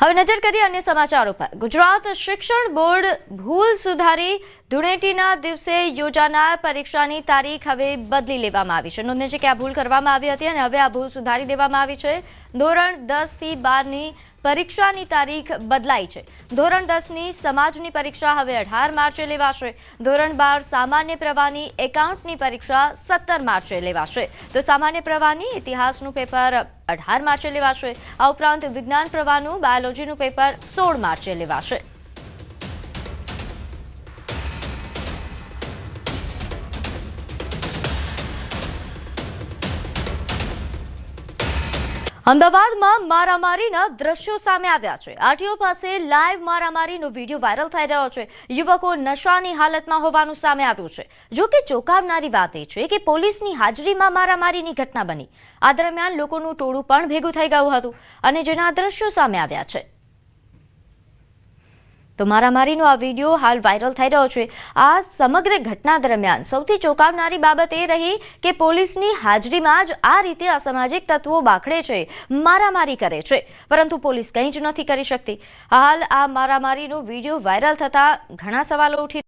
હવે નજર કરીએ અન્ય સમાચારો પર. ગુજરાત શિક્ષણ બોર્ડ ભૂલ સુધારી ધૂળેટીના દિવસે યોજાનાર પરીક્ષાની તારીખ હવે બદલી લેવામાં આવી છે. નોંધે છે કે આ ભૂલ કરવામાં આવી હતી અને હવે આ ભૂલ સુધારી દેવામાં આવી છે. ધોરણ દસથી બારની પરીક્ષાની તારીખ બદલાઈ છે. ધોરણ દસની સમાજની પરીક્ષા હવે અઢાર માર્ચે લેવાશે. ધોરણ બાર સામાન્ય પ્રવાહની એકાઉન્ટની પરીક્ષા સત્તર માર્ચે લેવાશે. તો સામાન્ય પ્રવાહની ઇતિહાસનું પેપર અઢાર માર્ચે લેવાશે. આ ઉપરાંત વિજ્ઞાન પ્રવાહનું બાયોલોજીનું પેપર સોળ માર્ચે લેવાશે. અમદાવાદમાં મારામારીના દ્રશ્યો સામે આવ્યા છે. આરટીઓ પાસે લાઈવ મારામારીનો વીડિયો વાયરલ થઈ રહ્યો છે. યુવકો નશાની હાલતમાં હોવાનું સામે આવ્યું છે. જો કે ચોંકાવનારી વાત એ છે કે પોલીસની હાજરીમાં મારામારીની ઘટના બની. આ દરમિયાન લોકોનું ટોળું પણ ભેગું થઈ ગયું હતું અને જેના દ્રશ્યો સામે આવ્યા છે. તો મારામારીનો આ વીડિયો હાલ વાયરલ થઈ રહ્યો છે. આ સમગ્ર ઘટના દરમિયાન સૌથી ચોંકાવનારી બાબત એ રહી કે પોલીસની હાજરીમાં જ આ રીતે અસામાજિક તત્વો બાખડે છે, મારામારી કરે છે. પરંતુ પોલીસ કંઈ જ નથી કરી શકતી. હાલ આ મારામારીનો વીડિયો વાયરલ થતા ઘણા સવાલો ઉઠી